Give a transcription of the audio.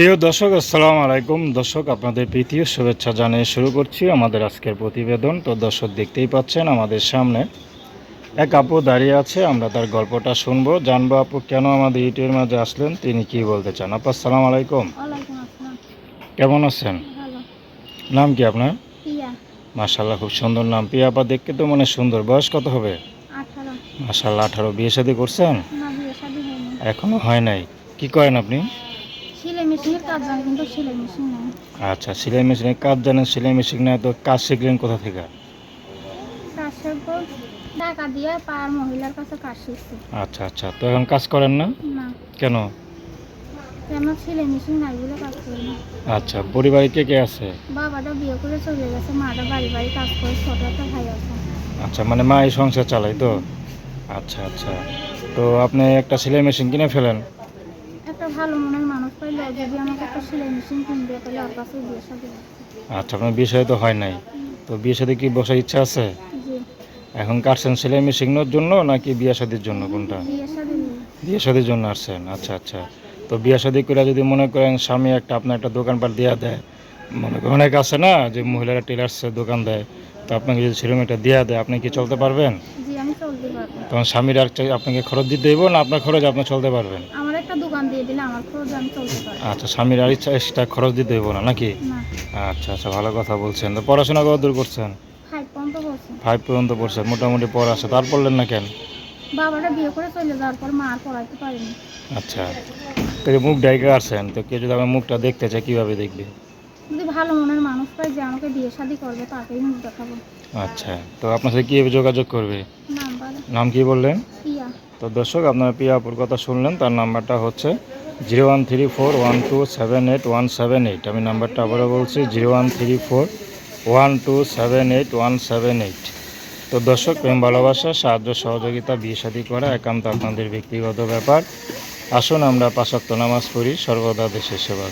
প্রিয় দর্শক আসসালামু আলাইকুম। দর্শক আপনাদের প্রীতীয় শুভেচ্ছা জানিয়ে শুরু করছি আমাদের আজকের প্রতিবেদন। তো দর্শক দেখতেই পাচ্ছেন আমাদের সামনে এক আপু দাঁড়িয়ে আছে। আমরা তার গল্পটা শুনব। জানব আপু কেন আমাদের ইউটিউবের মাঝে আসলেন? তিনি কি বলতে চান? আপা আসসালামু আলাইকুম। কেমন আছেন? নাম কি আপনার? মাশাল্লাহ খুব সুন্দর নাম। পিয়া আপা দেখতে তো মনে সুন্দর। বয়স কত হবে? মাশাল্লাহ আঠারো। বিয়ে শাদী করছেন? এখনও হয় নাই। কি করেন আপনি? মেশিনের কাজ জানি কিন্তু সেলাই মেশিন নেই। আচ্ছা সেলাই মেশিনের কাজ জানেন সেলাই মেশিন নেয় তো কাজ শিখলেন কোথা থেকে? কাজ শিখব টাকা দিয়ে পাড়ার মহিলার কাছে কাজ শিখছি। আচ্ছা আচ্ছা তো এখন কাজ করেন না? না। কেন? কেন সেলাই মেশিন নাই বলে কাজ করি না। আচ্ছা পরিবারে কে কে আছে? বাবাটা বিয়ে করে চলে গেছে মাটা বাড়ি বাড়ি কাজ করে ছোট একটা ভাই আছে। আচ্ছা মানে মা এই সংসার চালাই তো? আচ্ছা আচ্ছা তো আপনি একটা সেলাই মেশিন কিনে ফেলেন? ভালো মনের মানুষ পাইলে যদি আমাকে একটা সেলাই মেশিন কিনবে তাহলে ওর কাছে বিয়ে করতে। আচ্ছা আপনার বিয়ে সাথে তো হয় নাই। তো বিয়ে সাথে কি বসার ইচ্ছা আছে? এখন কাটছেন সেলাই মেশিনের জন্য নাকি বিয়ে শাদির জন্য কোনটা? বিয়ে শাদি শাদির জন্য আসছেন আচ্ছা আচ্ছা। তো বিয়ে শাদি করে যদি মনে করেন স্বামী একটা আপনার একটা দোকানপাট দেওয়া দেয় মনে করেন অনেক আছে না যে মহিলারা টেলার্সের দোকান দেয় তো আপনাকে যদি সেরকম একটা দেওয়া দেয় আপনি কি চলতে পারবেন? তখন স্বামীর চাই- আপনাকে খরচ দিতে দেবো না আপনার খরচ আপনি চলতে পারবেন? আচ্ছা স্বামীর আর ইচ্ছা এক্সট্রা খরচ দিতে দেবো না নাকি? আচ্ছা আচ্ছা ভালো কথা বলছেন। তো পড়াশোনা কত দূর করছেন? ফাইভ পর্যন্ত পড়ছেন মোটামুটি পড়া আছে। তার পড়লেন না কেন? বাবাটা বিয়ে করে চলে যাওয়ার পর মা আর পড়াইতে পারেনি। আচ্ছা তো মুখ ডাইকে আসছেন তো কেউ যদি আমার মুখটা দেখতে চায় কীভাবে দেখবে? যদি ভালো মনের মানুষ পাই যে আমাকে বিয়ে শাদি করবে তাকেই মুখ দেখাবো। আচ্ছা তো আপনার সাথে কীভাবে যোগাযোগ করবে? নাম কি বললেন? তো দর্শক আপনারা পিয়াপুর কথা শুনলেন তার নাম্বারটা হচ্ছে zero one three four one two seven eight one seven eight. আমি নাম্বারটা আবারও বলছি, zero one three four one two seven eight one seven eight. তো দর্শক, প্রেম, ভালোবাসা, সাহায্য, সহযোগিতা, বিয়ে শাদী করা একান্ত আপনাদের ব্যক্তিগত ব্যাপার। আসুন আমরা পাশাক্ত নামাজ পড়ি, সর্বদা দেশের সেবা